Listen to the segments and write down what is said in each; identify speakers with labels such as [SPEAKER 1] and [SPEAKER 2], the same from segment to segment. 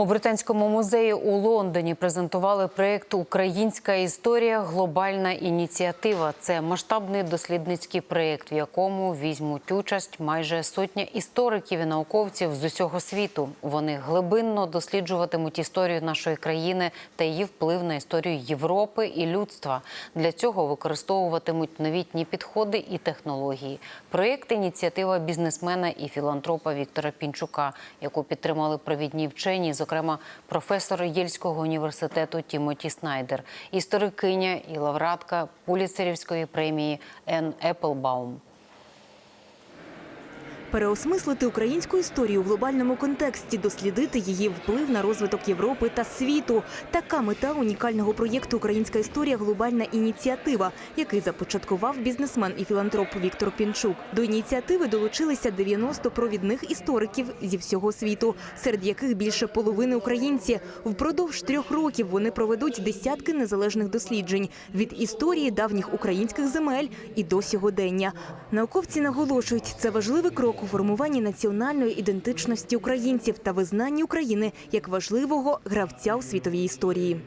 [SPEAKER 1] У британському музеї у Лондоні презентували проєкт Українська історія глобальна ініціатива. Це масштабний дослідницький проєкт, в якому візьмуть участь майже сотня істориків і науковців з усього світу. Вони глибинно досліджуватимуть історію нашої країни та її вплив на історію Європи і людства. Для цього використовуватимуть новітні підходи і технології. Проєкт ініціатива бізнесмена і філантропа Віктора Пінчука, яку підтримали провідні вчені, зокрема професор Єльського університету Тімоті Снайдер, історикиня і лауреатка Пуліцерівської премії Ен Еплбаум.
[SPEAKER 2] Переосмислити українську історію в глобальному контексті, дослідити її вплив на розвиток Європи та світу. Така мета унікального проєкту Українська історія глобальна ініціатива, який започаткував бізнесмен і філантроп Віктор Пінчук. До ініціативи долучилися 90 провідних істориків зі всього світу, серед яких більше половини українці. Впродовж трьох років вони проведуть десятки незалежних досліджень від історії давніх українських земель і до сьогодення. Науковці наголошують, це важливий крок у формуванні національної ідентичності українців та визнанні України як важливого гравця у світовій історії.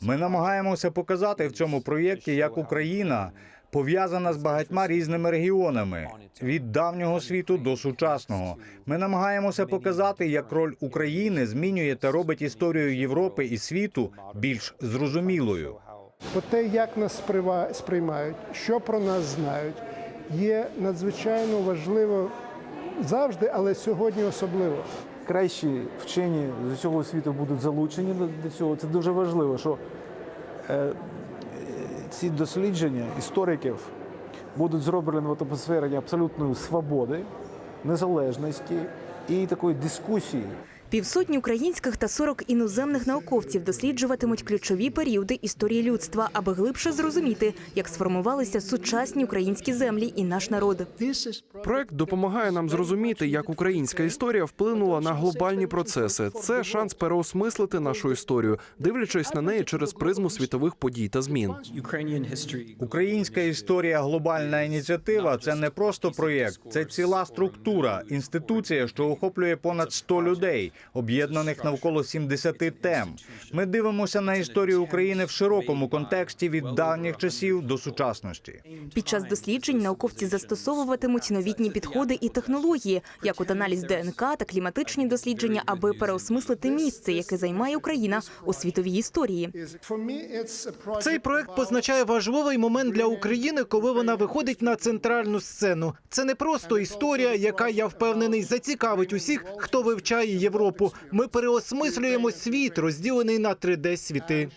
[SPEAKER 3] Ми намагаємося показати в цьому проєкті, як Україна пов'язана з багатьма різними регіонами від давнього світу до сучасного. Ми намагаємося показати, як роль України змінює та робить історію Європи і світу більш зрозумілою.
[SPEAKER 4] Бо те, як нас сприйма- сприймають, що про нас знають, є надзвичайно важливо завжди, але сьогодні особливо.
[SPEAKER 5] кращі вчені з усього світу будуть залучені до, цього. Це дуже важливо, що е, ці дослідження істориків будуть зроблені в атмосфері абсолютної свободи, незалежності і такої дискусії.
[SPEAKER 2] Півсотні українських та 40 іноземних науковців досліджуватимуть ключові періоди історії людства, аби глибше зрозуміти, як сформувалися сучасні українські землі і наш народ.
[SPEAKER 6] Проект допомагає нам зрозуміти, як українська історія вплинула на глобальні процеси. Це шанс переосмислити нашу історію, дивлячись на неї через призму світових подій та змін.
[SPEAKER 3] Українська історія глобальна ініціатива це не просто проєкт, це ціла структура, інституція, що охоплює понад 100 людей, об'єднаних навколо 70 тем. Ми дивимося на історію України в широкому контексті від давніх часів до сучасності.
[SPEAKER 2] Під час досліджень науковці застосовуватимуть новітні підходи і технології, як от аналіз ДНК та кліматичні дослідження, аби переосмислити місце, яке займає Україна у світовій історії.
[SPEAKER 7] Цей проект позначає важливий момент для України, коли вона виходить на центральну сцену. Це не просто історія, яка я впевнений зацікавить усіх, хто вивчає Європу. Ми переосмислюємо світ, розділений на 3D світи.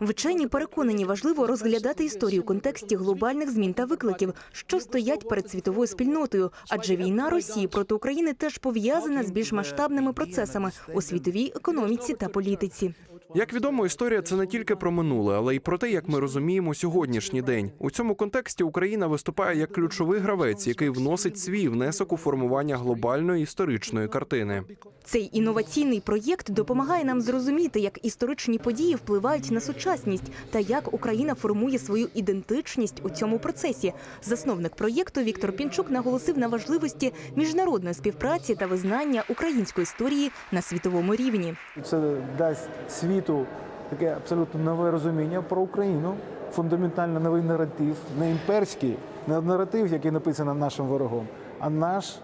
[SPEAKER 2] Вчені переконані, важливо розглядати історію в контексті глобальних змін та викликів, що стоять перед світовою спільнотою. Адже війна Росії проти України теж пов'язана з більш масштабними процесами у світовій економіці та політиці.
[SPEAKER 6] Як відомо, історія це не тільки про минуле, але й про те, як ми розуміємо сьогоднішній день. У цьому контексті Україна виступає як ключовий гравець, який вносить свій внесок у формування глобальної історичної картини.
[SPEAKER 2] Цей інноваційний проєкт допомагає нам зрозуміти, як історичні події впливають на сучасність та як Україна формує свою ідентичність у цьому процесі. Засновник проєкту Віктор Пінчук наголосив на важливості міжнародної співпраці та визнання української історії на світовому рівні.
[SPEAKER 5] Це дасть світу таке абсолютно нове розуміння про Україну, фундаментально новий наратив, не імперський, не наратив, який написаний нашим ворогом, а наш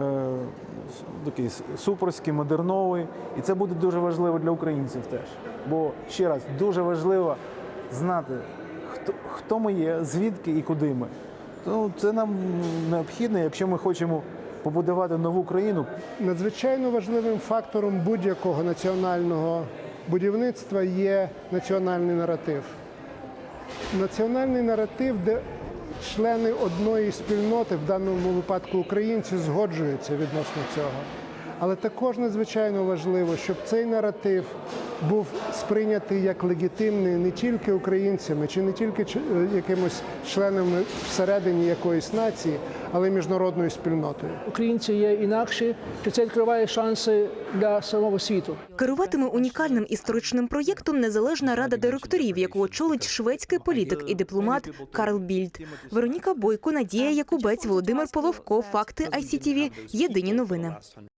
[SPEAKER 5] е, такий суперський, модерновий. І це буде дуже важливо для українців теж. Бо ще раз дуже важливо знати, хто, хто ми є, звідки і куди ми. Ну, це нам необхідно, якщо ми хочемо побудувати нову країну,
[SPEAKER 4] Надзвичайно важливим фактором будь-якого національного будівництва є національний наратив. Національний наратив, де члени одної спільноти, в даному випадку українці, згоджуються відносно цього. Але також надзвичайно важливо, щоб цей наратив був сприйнятий як легітимний не тільки українцями чи не тільки ч- е, якимось членами всередині якоїсь нації, але й міжнародною спільнотою.
[SPEAKER 8] українці є інакші, що це відкриває шанси для самого світу.
[SPEAKER 2] Керуватиме унікальним історичним проєктом незалежна рада директорів, яку очолить шведський політик і дипломат Карл Більд. Вероніка Бойко, Надія Якубець, Володимир Половко. Факти ICTV. Єдині новини.